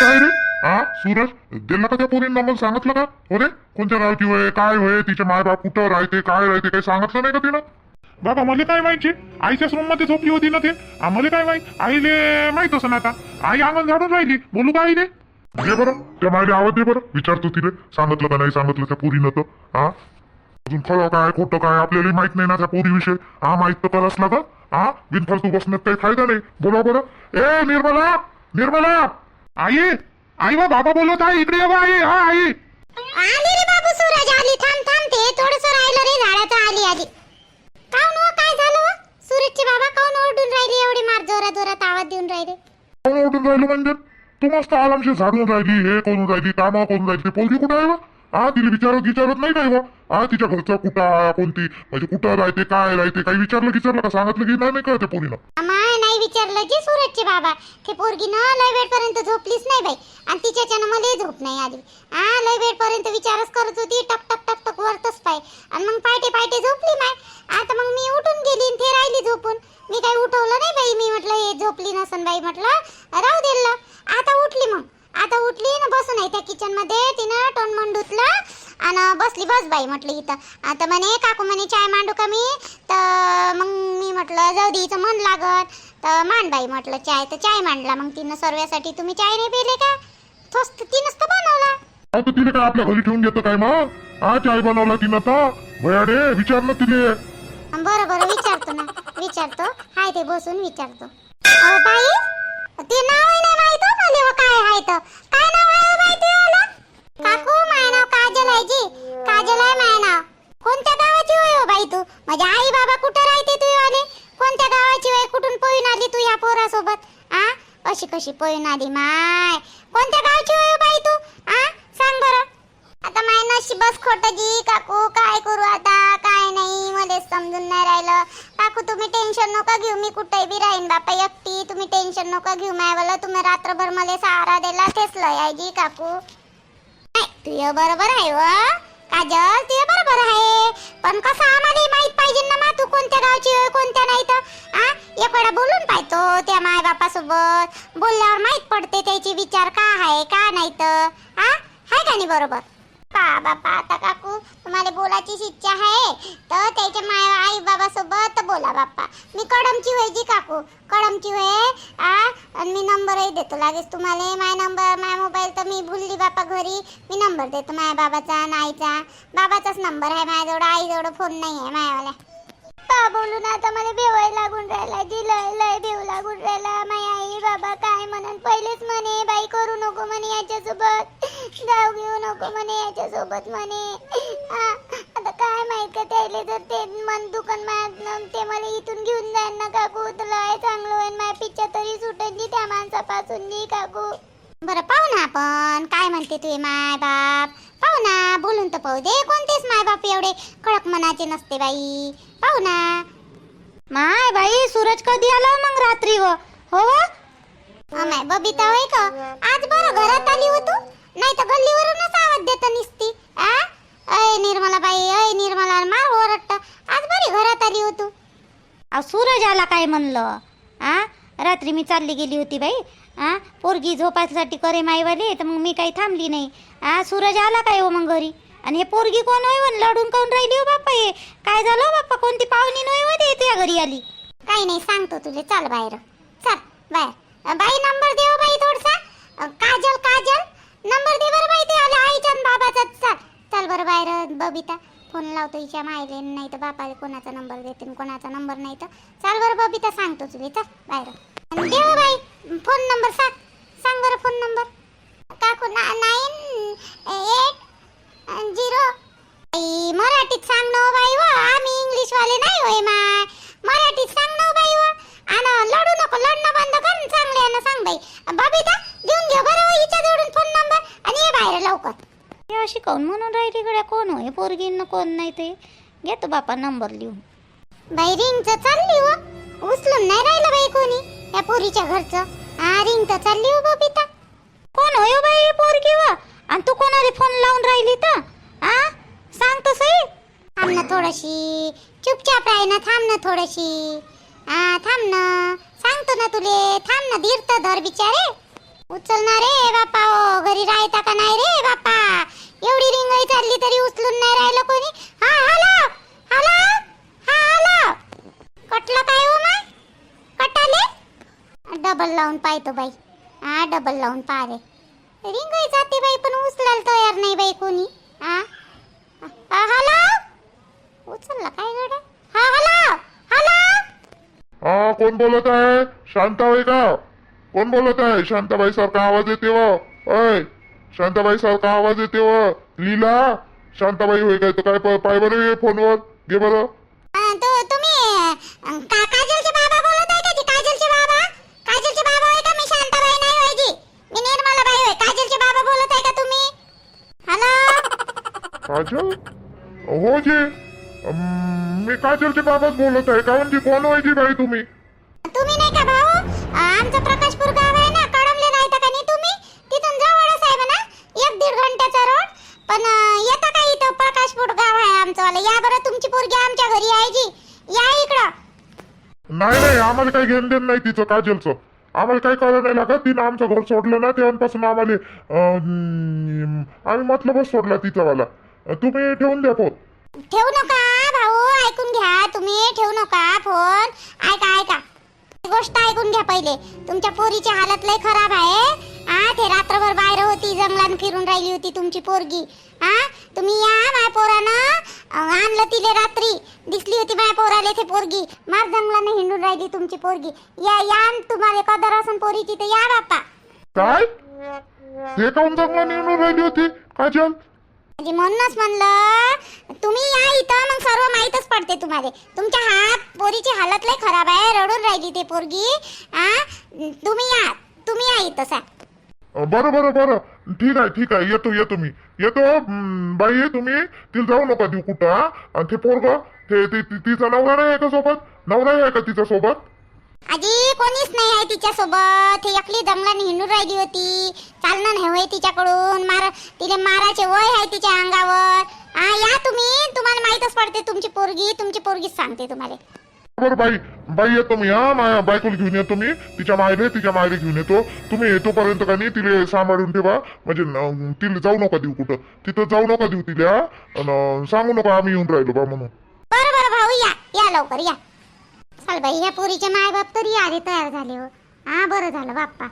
काय रे? हा सूरज दिला का त्या पोरींना मला सांगितलं का? हो रे कोणत्या गावची होय काय होय तिचे मायबाप कुठं राहते काय राहते काही सांगितलं नाही का तिनं? बाबा मला काय माहिती? आईच्याच रूममध्ये झोपली होती ना ते? आम्हाला काय माहीत? आईले माहीत असं आता. आई अंगण झाडून राहिली. बोलू का आईले? दे बरं त्या मायले आवाज दे बरं. विचारतो तिले. सांगितलं का नाही सांगितलं त्या पोरीनं तर? हा अजून खरं काय खोटं काय आपल्याला माहीत नाही ना त्या पोरीविषयी. हा माहीत तर कराच लागा हा बिनफालतू बसण्यात काही फायदा नाही. बोला बरं. ए निर्मला! निर्मला! आई आई बा बाबा बोलत आहे इकडे बा आई हा आई. आली रे बाबू सूरज आली. थांब थांब ते. थोडस राहिलं रे झाडाचं आली आली. काऊन हो? काय झालं हो? सूरजचे बाबा काऊन ओरडून राहिले? एवढी मार जोरा जोरात आवाज देऊन राहिले. कोण उठून राहिलो म्हणजे? तू मस्त आरामशी झाडून राहिली हे करून राहिली कामा करून राहिली. ते पोरगी कुठं आहे हा तिला विचारत विचारत नाही काय हा तिच्या घरचं कुठं कोणती? म्हणजे कुठं राहते काय राहते काही विचारलं विचारलं का? सांगितलं की नाही नाही कळते नाही विचारलं जे सूरजचे बाबा. ते पोरगी ना लय वेळपर्यंत झोपलीच नाही बाई. आणि तिच्याच्यानं मला झोप नाही आली. हा लय वेळपर्यंत विचारच करत होती. टक टक टक टक वरतच पाय. आणि मग पायटे पायटे झोपली माय. आता मग मी उठून गेली आणि ते राहिली झोपून. मी काही उठवलं नाही बाई. मी म्हटलं हे झोपली नसन बाई. म्हटलं राहू दिलं आता उठली मग. आता उठली ना बसून आहे त्या किचनमध्ये तिनं टोन मन धुतलं आणि बसली बस बाई म्हटलं इथं. आता म्हणे काकू म्हणे चाय मांडू का मी? तर मग मी म्हटलं जाऊ दे मन लागत तर मांड बाई म्हटलं चाय तर चाय मांडला. मग तिनं सर्व्यासाठी तुम्ही चाय नाही पिले का? तोच तिनंच तर बनवला. आता तिने काय आपल्या घरी ठेवून घेतं काय मग? हा चाय बनवला तिनं तर भया रे विचार ना तिने. बरं बरं विचारतो ना. विचारतो. हाय ते बसून विचारतो. अहो बाई ते नाव आहे नाही माहीत हो मला हो काय आहे तर? काय नाव आहे हो बाई काकू माय नाव काजल आहे जी. काजल आहे माय नाव. कोणत्या गावाची होय हो बाई तू? माझे आई बाबा कुठं राहते तू आले कोणत्या गावाची होय? कुठून पळून आली तू या पोरासोबत? आ? अशी कशी पळून आली मा? तुम्ही मला सहारा दिला तेच लय आहे जी काकू. नाही बरोबर आहे व. काजल तुझं बरोबर आहे. पण कसं आम्हाला माहीत पाहिजे ना मा तू कोणत्या गावची होय कोणत्या नाही तर. आ एक वेळा बोलून पाहतो त्या माय बापासोबत बोलल्यावर माहीत पडते त्याची विचार का आहे का नाही तर. आ हाय का नाही बरोबर? पा बापा आता काकू तुम्हाला बोलायचीच इच्छा आहे. तर त्याच्या माय आई बाबासोबत बोला बाप्पा मी कडमची व्हायची काकू. काकू आमची होय? आ? आणि मी नंबरही देतो. लागेच तुम्हाला माय नंबर माय मोबाईल तर मी भुलली बापा घरी. मी नंबर देतो माझ्या बाबाचा आणि आईचा. बाबाचाच नंबर आहे माझ्याजवळ. आईजवळ फोन नाही आहे मायावाल्या. का बोलून आता मला भेवाय लागून राहिला जी लय लय बेव लागून राहिला. माय आई बाबा काय म्हणून? पहिलेच म्हणे बाई करू नको म्हणे याच्यासोबत. जाऊ घेऊ नको म्हणे याच्यासोबत म्हणे. आता काय माहीत का त्याले जर ते मन दुकान मागणं ते मला इथून घेऊन जाईल ना काकू. तुला चांगलं होईल माझ्या पिच्चा तरी सुटेल जी त्या माणसापासून जी काकू. बरं पाहू ना आपण. काय म्हणते तुझे माय बाप? पाहू ना. बोलून तर पाहू दे. कोणतेच माय बाप एवढे कडक मनाचे नसते बाई. पाहू ना. माय बाई सूरज कधी आला मग रात्री व हो माय बबिता होय का? आज बरं घरात आली हो तू? नाही तर गल्लीवरूनच आवाज देत निसती. आ? आली हो तू. अहो सूरज आला काय म्हणलं? आ? रात्री मी चालली गेली होती बाई. आ? पोरगी झोपायसाठी करे माईवाली तर मग मी काही थांबली नाही. आ? सूरज आला काय हो मग घरी? आणि हे पोरगी कोण होय म्हण? लढून काऊन राहिली हो बाप्पा हे? काय झालं हो बाप्पा? कोणती पाहुणी नव्हे होते तुझ्या घरी आली. काही नाही सांगतो तुले. चल बाहेर. चल बाहेर. बाई नंबर देव हो बाई थोडसा. काजल काजल. नंबर दे बरं बाई ते. आले आईच्या बाबाचा. चल चल बरं बाहेर बबिता. फोन लावतो हिच्या मायले नाही तर बापाला कोणाचा नंबर देते आणि कोणाचा नंबर नाही तर चल बरं बबिता सांगतो तुले चल बाहेर आणि देव हो बाई फोन नंबर सांग सांग बरं फोन नंबर. काकू ना नाईन एट झिरो. मराठीत सांग ना हो बाई व आम्ही इंग्लिश वाले नाही होय माय. मराठीत सांग ना बाई व आणि लढू नको लढणं बंद कर चांगले ना सांग बाई. बबिता हे अशी काऊन म्हणून राहिली गड्या कोण होय पोरगी न कोण नाही ते. घेतो बापा नंबर लिहून. बाई रिंगचं चालली व उचलून नाही राहिलं बाई कोणी. या पोरीच्या घरचं. हा रिंग तर चालली हो बबिता. कोण होय हो बाई ही पोरगी व? आणि तू कोणाला फोन लावून राहिली तर? आ सांग तर सही थांब ना थोडीशी. चुपचाप राही ना थांब ना थोडीशी. हा थांब ना. सांगतो ना तुले. थांब ना धीर तर धर बिचारे. उचलणार रे बापा ओ घरी राहता का नाही रे बापा? एवढी रिंगाई चालली तरी उचलून नाही राहिलं कोणी? हा हॅलो! हॅलो! हा हॅलो! कटलं काय हो माय कटाले? डबल लावून पाहतो बाई. हा डबल लावून पहा रे. रिंगाई जाते बाई पण उचलायला तयार नाही बाई कोणी. हा? हा, हॅलो! उचलला काय गड हा हॅलो! हॅलो! हा कोण बोलत आहे? शांताबाई का? कोण बोलत आहे? शांताबाई सारखा आवाज येते हो. व अय शांताबाई सारखा आवाज येते व. लीला शांताबाई होय काय? तर काय पाय बरं हे फोनवर? घे बरं. अं, तो तुम्ही अं, का काजलचे बाबा बोलत आहे का जी? काजलचे बाबा? काजलचे बाबा होय का? मी शांताबाई नाही होय जी. मी निर्मलाबाई होय. काजलचे बाबा बोलत आहे का तुम्ही? हॅलो काजल? हो जी. अं, मी काजलचे बाबाच बोलत आहे. का म्हणजे कोण होय जी बाई तुम्ही. तुम्ही नाही का भाऊ? अं, आमचं प्रकाशपूर गाव आहे ना कळमले नाही का नाही तुम्ही तिथून जवळच आहे म्हणा एक दीड घंट्याचा रोड पण अं, येता का इथं प्रकाशपूर गाव आहे आमचं वालं या बरं तुमची पोरगी आमच्या घरी आहे जी या इकडं नाही नाही आम्हाला काही घेणं देणं नाही तिचं काजलचं. आम्हाला काही कळलं नाही लागत. तिनं आमचं घर सोडलं ना तेव्हापासून आम्हाला आम्ही मतलबच सोडला तिचावाला तुम्ही ठेवून द्या फोन ठेवू नका भाऊ ऐकून घ्या तुम्ही ठेवू नका फोन ऐका ऐका. गोष्ट ऐकून घ्या पहिले. तुमच्या पोरीची हालत लय खराब आहे. हा ते रात्रभर बाहेर होती जंगलात फिरून राहिली होती तुमची पोरगी. हा? तुम्ही या माय पोरानं. आणलं तिले रात्री. दिसली होती माय पोराले ते पोरगी. मार जंगलाने हिंडून राहिली तुमची पोरगी. या या न तुम्हाला कदर असन पोरीची तर या बापा काय? हे काऊन जंगला निघून राहिली होती? काजल म्हणजे म्हणूनच म्हणलं तुम्ही या इथं मग सर्व माहीतच पडते तुम्हाला. तुमच्या हा पोरीची हालत लय खराब आहे रडून राहिली ते पोरगी. आ? तुम्ही या तुम्ही या इथं सा बरं बरं बरं. ठीक आहे ठीक आहे. येतो येतो मी. येतो हम्म, बाई तुम्ही. तिला जाऊ नका देऊ कुठं हा? आणि ते पोरग ते ति- तिचा नवरा नाही आहे का सोबत? नवरा आहे का तिच्या सोबत? आजी कोणीच नाही आहे तिच्या सोबत ही एकली दमलाने हिंडून राहिली होती. चालणं नाही होय तिच्याकडून. मार तिने माराचे वय आहे तिच्या अंगावर. आ या तुम्ही. तुम्हाला माहीतच पडते. तुमची पोरगी तुमची पोरगीच सांगते तुम्हाला. बरं बाई. बाई येतो मी हा. बायकोला घेऊन येतो मी. तिच्या मायले तिच्या मायले घेऊन येतो. तुम्ही येतोपर्यंत का नाही तिला सांभाळून ठेवा. म्हणजे तिला जाऊ नका देऊ कुठं. तिथं जाऊ नका देऊ तिला सांगू नका आम्ही येऊन राहिलो बा म्हणून. बरं बरं भाऊ या. या लवकर या. चाल बाई या पोरीचे माय बाप तरी आले तयार झाले हो. हा बरं झालं बाप्पा.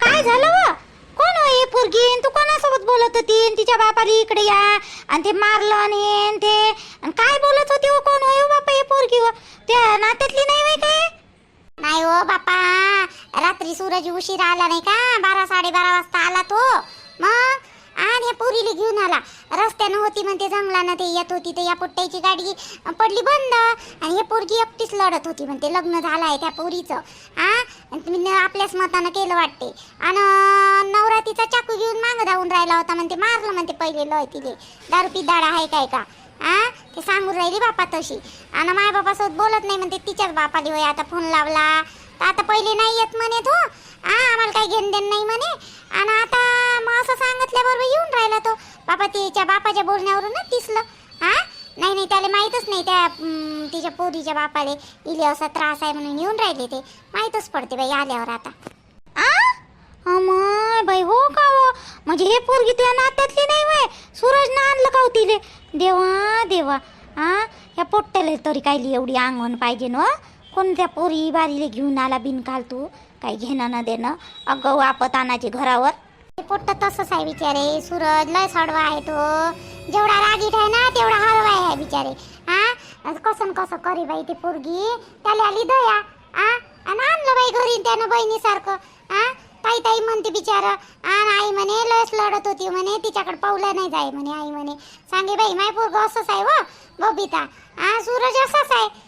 काय झालं हो? कोण होई पोरगी? तू कोणासोबत बोलत होती? तिच्या बापाली इकडे या. आणि ते मारलं आणि हे ते. अन काय बोलत होती हो कोण? होय हो बापा हे पोरगी हो. त्या नात्यातली नाही होय काय? नाही हो बाप्पा रात्री सूरज उशीर आला नाही का? बारा साडेबारा वाजता आला तो. मग आणि ह्या पोरीला घेऊन आला. रस्त्यानं होती म्हणते जंगलानं ते येत होती. तर या पुट्ट्याची गाडी पडली बंद. आणि हे पोरगी एकटीच लढत होती म्हणते लग्न झालं आहे त्या पोरीचं. आ? आणि तुम्ही आपल्याच मतानं केलं वाटते आणि नवरा तिचा चाकू घेऊन मागं धावून राहिला होता म्हणते मारलं म्हणते पहिले लय तिले. दारू पी दाडा आहे काय का? आ ते सांगून राहिली बापा तशी. आणि माय बापासोबत बोलत नाही म्हणते तिच्याच बापाली होय आता फोन लावला. तर आता पहिले नाही येत म्हणे तो. आ आम्हाला काही घेणं देणं नाही म्हणे. आणि आता मग असं सांगितल्याबरोबर येऊन राहिला तो. बापा तिच्या बापाच्या बोलण्यावरूनच दिसलं. हा नाही नाही त्याला माहीतच नाही त्या तिच्या पोरीच्या बापाले. इले असा त्रास आहे म्हणून येऊन राहिले ते. माहीतच पडते बाई आल्यावर आता. आ? अमाय बाई हो का हो? म्हणजे हे पोरगी तुझ्या नात्यातली नाही वय. सूरजनं आणलं का हो तिले? देवा देवा. हा ह्या पोट्ट्याला तरी काय एवढी अंगण पाहिजे ना हो? कोणत्या पोरी बारीले घेऊन आला बिनकाल तू? काही घेणं न देणं. अगं वापत आणायची घरावर. पोट्ट तसंच आहे बिचारे. सूरज लय सडवा आहे तो. जेवढा रागीट आहे ना तेवढा हळवा आहे बिचारे. हा? कसं न कसं करी बाई ती पोरगी? त्याला आली दया. आ? आणि आणलं बाई घरी त्यानं बहिणीसारखं. आ? ताई ताई म्हणते बिचारा. आणि आई म्हणे लस लढत होती म्हणे. तिच्याकडे पावलं नाही जाय म्हणे आई म्हणे. सांगे बाई माय पोरग असंच आहे व बबिता. आ? सूरज असाच आहे.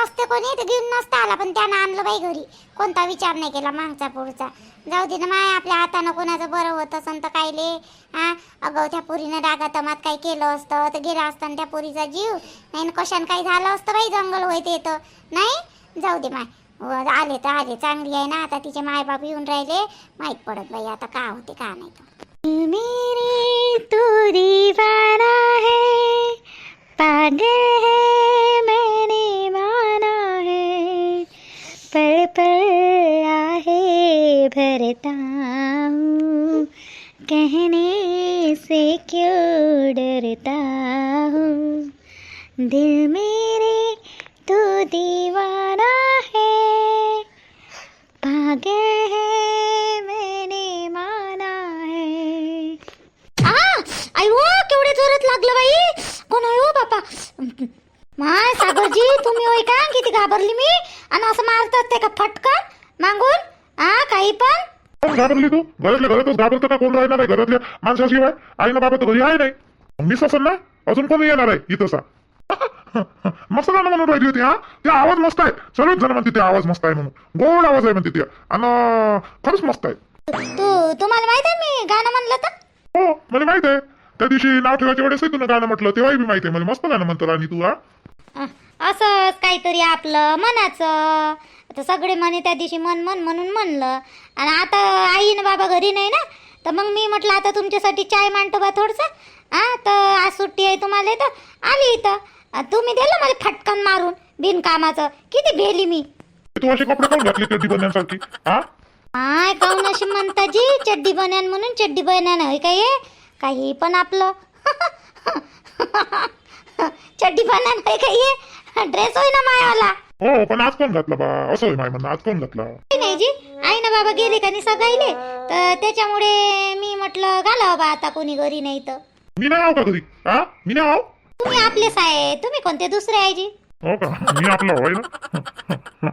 आ कोणी? तर घेऊन नसतं आला पण त्यानं आणलं बाई घरी. कोणता विचार नाही केला मागचा पुढचा. जाऊ दे ना माय आपल्या हातानं कोणाचं बरं होत असं तर कायले हा? अगं त्या पोरीनं रागा तमात काही केलं असतं? तर गेला असतं त्या पोरीचा जीव. नाही कशानं काही झालं असतं बाई? जंगल होय ते तर. नाही? जाऊ दे माय. आले तर आले. चांगली आहे ना? आता तिचे मायबाप येऊन राहिले. माहीत पडत बाई आता का होते का नाही तर. मेरे तू दीवाना है। क्यों डरता हूँ दिल मेरे तो दीवाना है। पागल है मैंने माना है। आ आई हो केवढे जोरात लागलं बाई? कोण आहे हो बापा? माय सागरजी तुम्ही होय का? किती घाबरली मी? आणि असं मारतात ते का फटकन मागून? आ काही पण? कोण घाबरली तू? घरातल्या घरातच घाबरतं का? कोण राहणार आहे घरातल्या माणसाशिवाय? आई ना बाबा तर घरी आहे नाही. मिस असेल ना? अजून कोणी येणार आहे इथं सा? मस्त गाणं म्हणून राहिली होती हा? ते आवाज मस्त आहे. सर्वच जण म्हणते ते आवाज मस्त आहे म्हणून. गोड आवाज आहे म्हणते ते. आणि खरंच मस्त आहे. तू तुम्हाला माहीत आहे मी गाणं म्हणलं तर? हो मला माहीत आहे. त्या दिवशी नाव ठेवायच्या वेळेस तुला गाणं म्हटलं तेव्हाही बी माहिती आहे. मला मस्त गाणं म्हणतो राणी तू हा. असंच काहीतरी आपलं मनाचं. आता सगळे म्हणे त्या दिवशी मन मन म्हणून म्हणलं. आणि आता आई ना बाबा घरी नाही ना तर मग मी म्हटलं आता तुमच्यासाठी चाय मांडतो बा थोडंसं. हा तर आज सुट्टी आहे तुम्हाला तर आली इथं. तुम्ही दिलं मला फटकन मारून बिनकामाचं. किती भेली मी. तू असे कपडे घातले चड्डी बनण्यासारखी? हा काय काऊन अशी म्हणता जी चड्डी बन्यान म्हणून चड्डी बन्यान होय काय हे? काही पण आपलं. चड्डी बन्यान होय काय हे? ड्रेस होय ना मायावाला? हो पण आज कोण घातला बा? असं होय माय म्हणणं आज कोण घातला? नाही जी आई ना बाबा गेले का नाही सगाईले तर त्याच्यामुळे मी म्हटलं घालावं बा आता कोणी घरी नाही तर. मी नाही आहो का घरी? हा मी नाही आहो? तुम्ही आपलेच आहे तुम्ही कोणते दुसरे आहे जी हो का? मी आपला होय ना?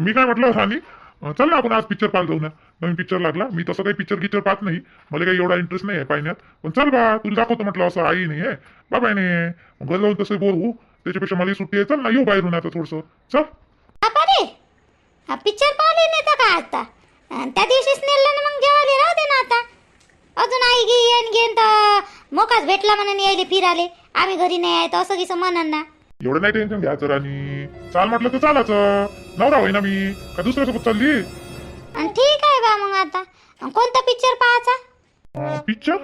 मी काय म्हटलं अं, चल ना आपण आज पिक्चर पाहायला जाऊ ना नवीन पिक्चर लागला. मी तसं काही पिक्चर गिक्चर पाहत नाही. मला काही एवढा इंटरेस्ट नाही आहे पाहण्यात. पण चल बा तुला दाखवतो म्हटलं असं आई नाही आहे बाबा नाही घर जाऊन तसं बोर होऊ त्याच्यापेक्षा मला सुट्टी आहे. चल ना येऊ बाहेरून आता थोडंसं. चल. बापा रे! हा पिक्चर पाहिले नेता का आता? अन त्या दिवशीच नेलं ना मग जेवायला राहू दे ना आता. अजून आई गी येईन घेईन तर मोकाच भेटला म्हणून यायले फिराले. आम्ही घरी नाही आहे तर असं किसं म्हणन ना. एवढं नाही टेन्शन घ्यायचं राणी. चाल म्हटलं तर चालायचं नवरा होय ना मी. का दुसऱ्यासोबत चालली? आणि ठीक आहे बा मग आता. अन कोणता पिक्चर पाहायचा? पिक्चर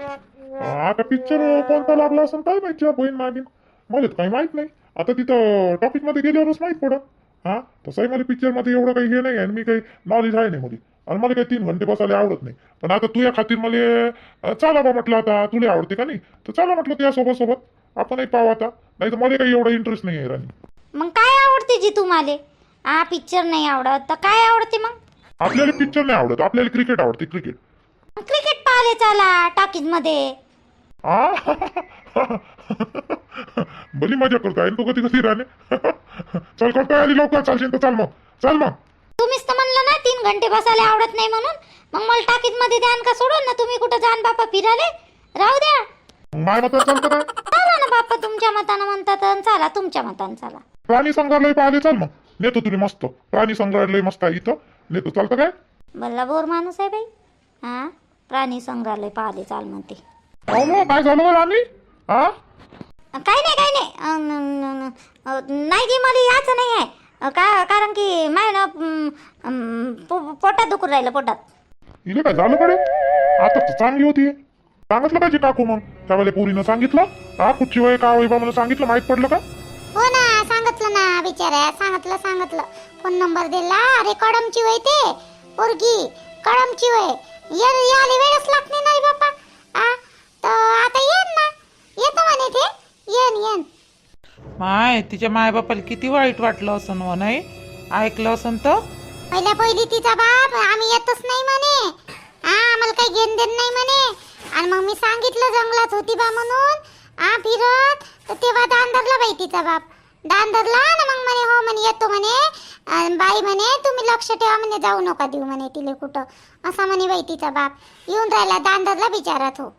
आता पिक्चर कोणता लागला असं काय माहिती बहीण मागीन. मला तर काही माहीत नाही. आता तिथं टॉपिकमध्ये गेल्यावरच माहीत पडत. हा? तसंही मला पिक्चरमध्ये एवढं काही हे नाही आणि मी काही नॉलेज आहे नाही मध्ये. आणि मला काही तीन घंटे बसायला आवडत नाही. पण आता तुझ्या खातीर मला चला बा म्हटलं आता. तुला आवडते का नाही? तर चला म्हटलं तुझ्या सोबत सोबत आपणही पाहू आता. नाही तर मला काही एवढा इंटरेस्ट नाही आहे राणी. मग काय आवडते जी तुम्हाला? हा पिक्चर नाही आवडत. तर काय आवडते मग? आपल्याला पिक्चर नाही आवडत. आपल्याला क्रिकेट आवडते क्रिकेट क्रिकेट पाहिले चला टॉकीजमध्ये. भली मजा करतो आहे तू कधी कधी राहणे. चल करतो आधी लवकर. चालशील तर चाल मग. चल मग. तुम्हीच तर म्हणलं ना तीन घंटे बसायला आवडत नाही म्हणून. मग मला टाकीत मध्ये द्यान का सोडून ना तुम्ही कुठं जाण बापा फिराले? राहू द्या. माय मतात चालतं काय चला ना बापा तुमच्या मतानं म्हणतात अन चला तुमच्या मतानं चला. प्राणी संग्रहालय पाहिले चाल मग. नेतो तुला मस्त. प्राणी संग्रहालय मस्त आहे इथं. नेतो चालतं काय? बल्ला बोर माणूस आहे बाई. हा? प्राणी संग्रहालय पाहिले चाल म्हणते. अहो मग काय झालं बरं राणी? हा? काही नाही काही नाही. नाही की मला याचं नाही आहे का कारण की माय ना पो- पोटात दुखून राहिलं पोटात. इले काय झालं कडे आता तर चांगली होती. सांगितलं पाहिजे काकू मग? त्यावेळेला पोरीनं सांगितलं? हा कुठची वय का वय बा मला सांगितलं? माहीत पडलं का? हो ना सांगितलं ना बिचाऱ्या. सांगितलं सांगितलं. फोन नंबर दिला. अरे कडमची वय ते. पोरगी कडमची वय. ये याले वेळच लागते नाही बापा. आ तर आता येन ना. येतो म्हणे ते. येन येन. माय तिच्या मायबापाला किती वाईट वाटलं असं व नाही ऐकलं असन तर? पहिल्या पहिली तिचा बाप आम्ही येतच नाही म्हणे. हा आम्हाला काही घेण देण नाही म्हणे. आणि मग मी सांगितलं जंगलात होती बा म्हणून. हा फिरत. तर तेव्हा दान धरला बाई तिचा बाप. दान धरला ना मग म्हणे हो म्हणे येतो म्हणे. अन् बाई म्हणे तुम्ही लक्ष ठेवा म्हणे जाऊ नका देऊ म्हणे तिले कुठं. असा म्हणे बाई तिचा बाप. येऊन राहिला दान धरला बिचारा तो.